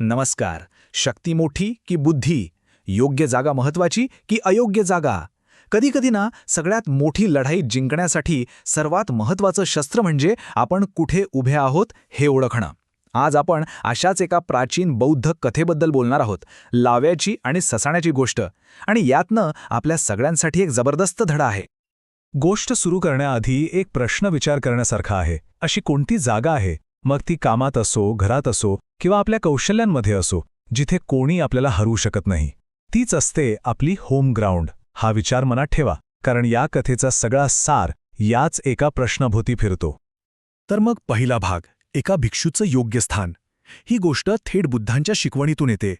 नमस्कार. शक्ती मोठी की बुद्धी? योग्य जागा महत्वाची की अयोग्य जागा? कधीकधी ना सगळ्यात मोठी लढाई जिंकण्यासाठी सर्वात महत्वाचं शस्त्र म्हणजे आपण कुठे उभे आहोत हे ओळखणं. आज आपण अशाच एका प्राचीन बौद्ध कथेबद्दल बोलणार आहोत. लाव्याची आणि ससाण्याची गोष्ट. आणि यातनं आपल्या सगळ्यांसाठी एक जबरदस्त धडा आहे. गोष्ट सुरू करण्याआधी एक प्रश्न विचार करण्यासारखा आहे. अशी कोणती जागा आहे? मग ती कामात असो घरात असो किंवा आपल्या कौशल्यांमध्ये असो जिथे कोणी आपल्याला हरू शकत नाही. तीच असते आपली होम ग्राउंड. हा विचार मनात ठेवा कारण या कथेचा सगळा सार याच एका प्रश्नाभोवती फिरतो. तर मग पहिला भाग एका भिक्षूचं योग्य स्थान. ही गोष्ट थेट बुद्धांच्या शिकवणीतून येते.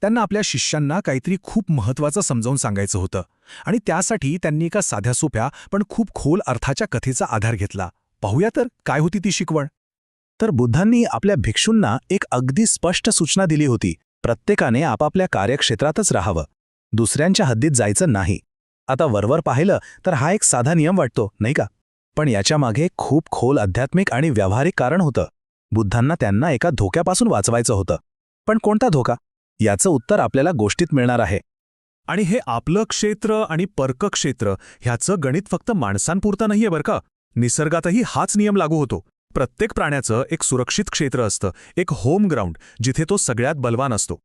त्यांना आपल्या शिष्यांना काहीतरी खूप महत्वाचं समजावून सांगायचं होतं आणि त्यासाठी त्यांनी एका साध्या सोप्या पण खूप खोल अर्थाच्या कथेचा आधार घेतला. पाहूया तर काय होती ती शिकवण? तर बुद्धांनी आपल्या भिक्षूंना एक अगदी स्पष्ट सूचना दिली होती. प्रत्येकाने आपापल्या कार्यक्षेत्रातच राहावं. दुसऱ्यांच्या हद्दीत जायचं नाही. आता वरवर पाहिलं तर हा एक साधा नियम वाटतो नाही का? पण याच्यामागे खूप खोल आध्यात्मिक आणि व्यावहारिक कारण होतं. बुद्धांना त्यांना एका धोक्यापासून वाचवायचं होतं. पण कोणता धोका? याचं उत्तर आपल्याला गोष्टीत मिळणार आहे. आणि हे आपलं क्षेत्र आणि पर्क क्षेत्र ह्याचं गणित फक्त माणसांपुरतं नाहीये बरं का? निसर्गातही हाच नियम लागू होतो. प्रत्येक प्राण्याचं एक सुरक्षित क्षेत्र असतं एक होम ग्राउंड जिथे तो सगळ्यात बलवान असतो.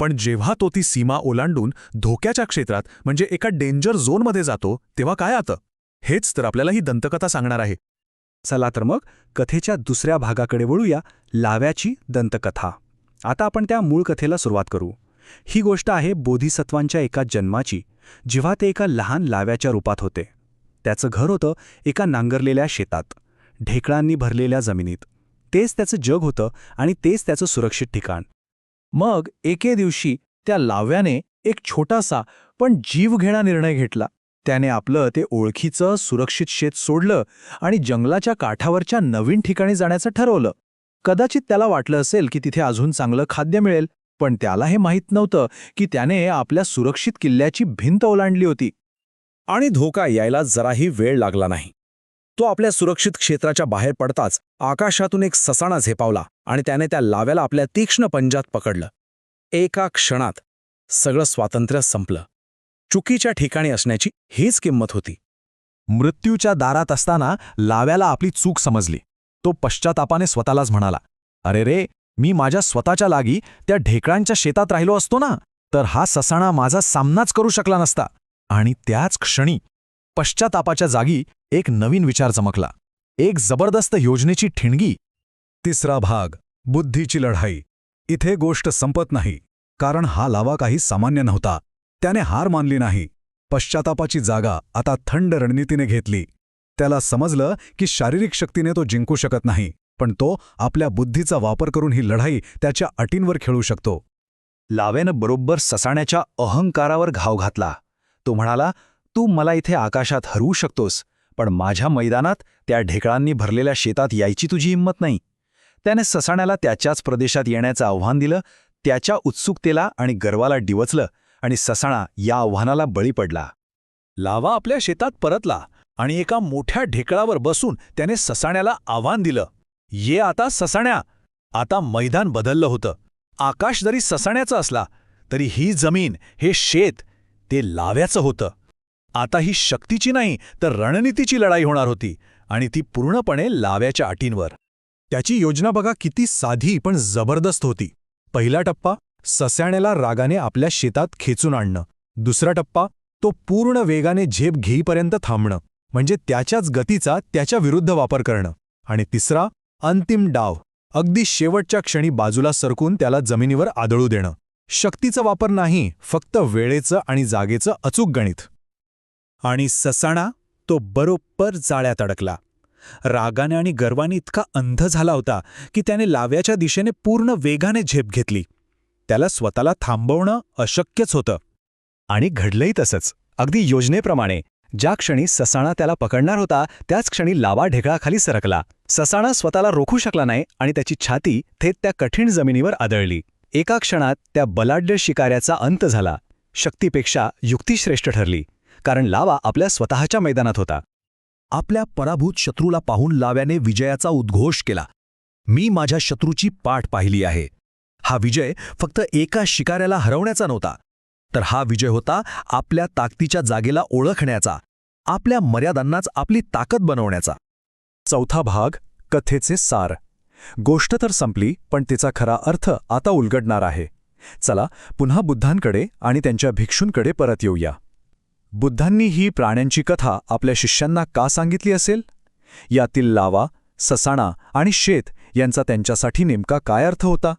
पण जेव्हा तो ती सीमा ओलांडून धोक्याच्या क्षेत्रात म्हणजे एका डेंजर झोनमध्ये जातो तेव्हा काय आतं? हेच तर आपल्याला ही दंतकथा सांगणार आहे. चला तर मग कथेच्या दुसऱ्या भागाकडे वळूया लाव्याची दंतकथा. आता आपण त्या मूळ कथेला सुरुवात करू. ही गोष्ट आहे बोधिसत्वांच्या एका जन्माची जेव्हा ते एका लहान लाव्याच्या रूपात होते. त्याचं घर होतं एका नांगरलेल्या शेतात. ढेकळांनी भरलेल्या जमिनीत. तेच त्याचं जग होतं आणि तेच त्याचं सुरक्षित ठिकाण. मग एके दिवशी त्या लाव्याने एक छोटासा पण जीवघेणा निर्णय घेतला. त्याने आपलं ते ओळखीचं सुरक्षित शेत सोडलं आणि जंगलाच्या काठावरच्या नवीन ठिकाणी जाण्याचं ठरवलं. कदाचित त्याला वाटलं असेल की तिथे अजून चांगलं खाद्य मिळेल पण त्याला हे माहीत नव्हतं की त्याने आपल्या सुरक्षित किल्ल्याची भिंत ओलांडली होती. आणि धोका यायला जराही वेळ लागला नाही. तो आपल्या सुरक्षित क्षेत्राच्या बाहेर पडताच आकाशातून एक ससाणा झेपावला आणि त्याने त्या लाव्याला आपल्या तीक्ष्ण पंजात पकडलं. एका क्षणात सगळं स्वातंत्र्य संपलं. चुकीच्या ठिकाणी असण्याची हीच किंमत होती. मृत्यूच्या दारात असताना लाव्याला आपली चूक समजली. तो पश्चातापाने स्वतःलाच म्हणाला अरे रे मी माझ्या स्वतःच्या लागी त्या ढेकळांच्या शेतात राहिलो असतो ना तर हा ससाणा माझा सामनाच करू शकला नसता. आणि त्याच क्षणी पश्चातापाच्या जागी एक नवीन विचार चमकला. एक जबरदस्त योजनेची ठिणगी. तिसरा भाग बुद्धीची लढाई. इथे गोष्ट संपत नाही कारण हा लावा काही सामान्य नव्हता. त्याने हार मानली नाही. पश्चातापाची जागा आता थंड रणनीतीने घेतली. त्याला समजलं की शारीरिक शक्तीने तो जिंकू शकत नाही पण तो आपल्या बुद्धीचा वापर करून ही लढाई त्याच्या अटींवर खेळू शकतो. लावेनं बरोबर ससाण्याच्या अहंकारावर घाव घातला. तो म्हणाला तू मला इथे आकाशात हरवू शकतोस पण माझ्या मैदानात त्या ढेकळांनी भरलेल्या शेतात यायची तुझी हिंमत नाही. त्याने ससाण्याला त्याच्याच प्रदेशात येण्याचं आव्हान दिलं त्याच्या उत्सुकतेला आणि गर्वाला डिवचलं आणि ससाणा या आव्हानाला बळी पडला. लावा आपल्या शेतात परतला आणि एका मोठ्या ढेकळावर बसून त्याने ससाण्याला आव्हान दिलं. ये आता ससाण्या! आता मैदान बदललं होतं. आकाश जरी ससाण्याचं असला तरी ही जमीन हे शेत ते लाव्याचं होतं. आता ही शक्तीची नाही तर रणनीतीची लढाई होणार होती आणि ती पूर्णपणे लाव्याच्या अटींवर. त्याची योजना बघा किती साधी पण जबरदस्त होती. पहिला टप्पा सस्याण्याला रागाने आपल्या शेतात खेचून आणणं. दुसरा टप्पा तो पूर्ण वेगाने झेप घेईपर्यंत थांबणं. म्हणजे त्याच्याच गतीचा त्याच्या विरुद्ध वापर करणं. आणि तिसरा अंतिम डाव. अगदी शेवटच्या क्षणी बाजूला सरकून त्याला जमिनीवर आदळू देणं. शक्तीचा वापर नाही फक्त वेळेचं आणि जागेचं अचूक गणित. आणि ससाणा तो बरोबर जाळ्यात अडकला. रागाने आणि गर्वाने इतका अंध झाला होता की त्याने लाव्याच्या दिशेने पूर्ण वेगाने झेप घेतली. त्याला स्वतःला थांबवणं अशक्यच होतं. आणि घडलंही तसंच. अगदी योजनेप्रमाणे ज्या क्षणी ससाणा त्याला पकडणार होता त्याच क्षणी लावा ढेकळाखाली सरकला. ससाणा स्वतःला रोखू शकला नाही आणि त्याची छाती थेट त्या कठीण जमिनीवर आदळली. एका क्षणात त्या बलाढ्य शिकाऱ्याचा अंत झाला. शक्तीपेक्षा युक्ती श्रेष्ठ ठरली. कारण लावा आपल्या स्वतःच्या मैदानात होता. आपल्या पराभूत शत्रूला पाहून लाव्याने विजयाचा उद्घोष केला. मी माझ्या शत्रूची पाठ पाहिली आहे. हा विजय फक्त एका शिकाऱ्याला हरवण्याचा नव्हता तर हा विजय होता आपल्या ताकदीच्या जागेला ओळखण्याचा आपल्या मर्यादांनाच आपली ताकद बनवण्याचा. चौथा भाग कथेचे सार. गोष्ट तर संपली पण तिचा खरा अर्थ आता उलगडणार आहे. चला पुन्हा बुद्धांकडे आणि त्यांच्या भिक्षूंकडे परत येऊया. बुद्धांनी ही प्राण्यांची कथा आपल्या शिष्यांना का सांगितली असेल? यातील लावा ससाणा आणि शेत यांचा त्यांच्यासाठी नेमका काय अर्थ होता?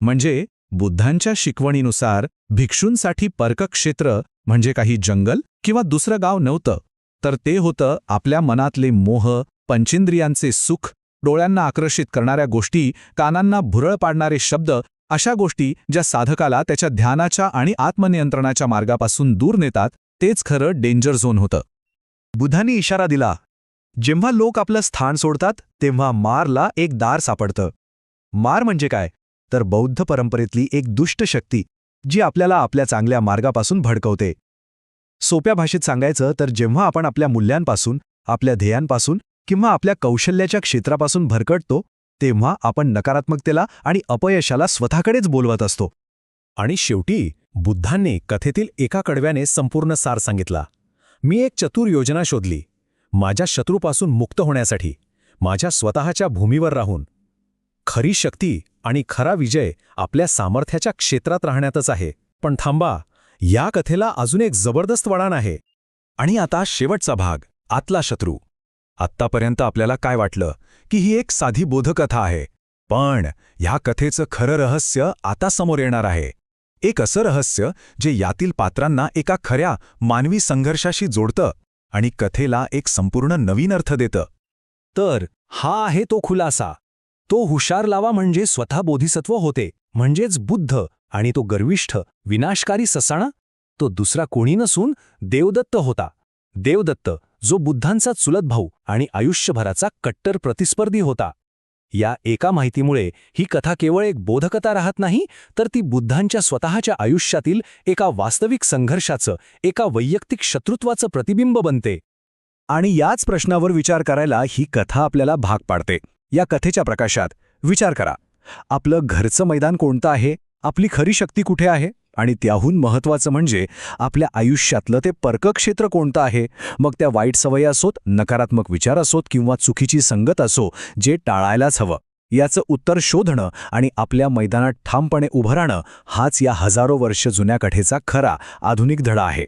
म्हणजे बुद्धांच्या शिकवणीनुसार भिक्षूंसाठी पर्कक्षेत्र म्हणजे काही जंगल किंवा दुसरं गाव नव्हतं. तर ते होतं आपल्या मनातले मोह पंचेंद्रियांचे सुख डोळ्यांना आकर्षित करणाऱ्या गोष्टी कानांना भुरळ पाडणारे शब्द अशा गोष्टी ज्या साधकाला त्याच्या ध्यानाच्या आणि आत्मनियंत्रणाच्या मार्गापासून दूर नेतात तेच खरं डेंजर झोन होतं. बुधांनी इशारा दिला जेव्हा लोक आपलं स्थान सोडतात तेव्हा मारला एक दार सापडतं. मार म्हणजे काय? तर बौद्ध परंपरेतली एक दुष्ट शक्ती जी आपल्याला आपल्या चांगल्या मार्गापासून भडकवते. सोप्या भाषेत सांगायचं तर जेव्हा आपण आपल्या मूल्यांपासून आपल्या ध्येयांपासून किंवा आपल्या कौशल्याच्या क्षेत्रापासून भरकटतो तेव्हा आपण नकारात्मकतेला आणि अपयशाला स्वतःकडेच बोलवत असतो. आणि शेवटी बुद्धांनी कथेतील एका कडव्याने संपूर्ण सार सांगितला. मी एक चतुर योजना शोधली. माझ्या शत्रूपासून मुक्त होण्यासाठी माझ्या स्वतःच्या भूमीवर राहून. खरी शक्ती आणि खरा विजय आपल्या सामर्थ्याच्या क्षेत्रात राहण्यातच आहे. पण थांबा या कथेला अजून एक जबरदस्त वळण आहे. आणि आता शेवटचा भाग आतला शत्रू. आत्तापर्यंत आपल्याला काय वाटलं की ही एक साधी बोधकथा आहे. पण ह्या कथेचं खरं रहस्य आता समोर येणार आहे. एक असं रहस्य जे यातील पात्रांना एका खऱ्या मानवी संघर्षाशी जोडतं आणि कथेला एक संपूर्ण नवीन अर्थ देतं. तर हा आहे तो खुलासा. तो हुशार लावा म्हणजे स्वतः बोधिसत्व होते म्हणजेच बुद्ध आणि तो गर्विष्ठ विनाशकारी ससाणा? तो दुसरा कोणी नसून देवदत्त होता. देवदत्त जो बुद्धांचा चुलत भाऊ आणि आयुष्यभराचा कट्टर प्रतिस्पर्धी होता. या एका माहितीमुळे ही कथा केवळ एक बोधकथा राहत नाही तर ती बुद्धांच्या स्वतःच्या आयुष्यातील एका वास्तविक संघर्षाचं एका वैयक्तिक शत्रुत्वाचं प्रतिबिंब बनते. आणि याच प्रश्नावर विचार करायला ही कथा आपल्याला भाग पाडते. या कथेच्या प्रकाशात विचार करा. आपलं घरचं मैदान कोणतं आहे? आपली खरी शक्ती कुठे आहे? आणि त्याहून महत्त्वाचं म्हणजे आपल्या आयुष्यातलं ते पर्कक्षेत्र कोणतं आहे? मग त्या वाईट सवयी असोत नकारात्मक विचार असोत किंवा चुकीची संगत असो जे टाळायलाच हवं. याचं उत्तर शोधणं आणि आपल्या मैदानात ठामपणे उभं राहणं हाच या हजारो वर्ष जुन्या कथेचा खरा आधुनिक धडा आहे.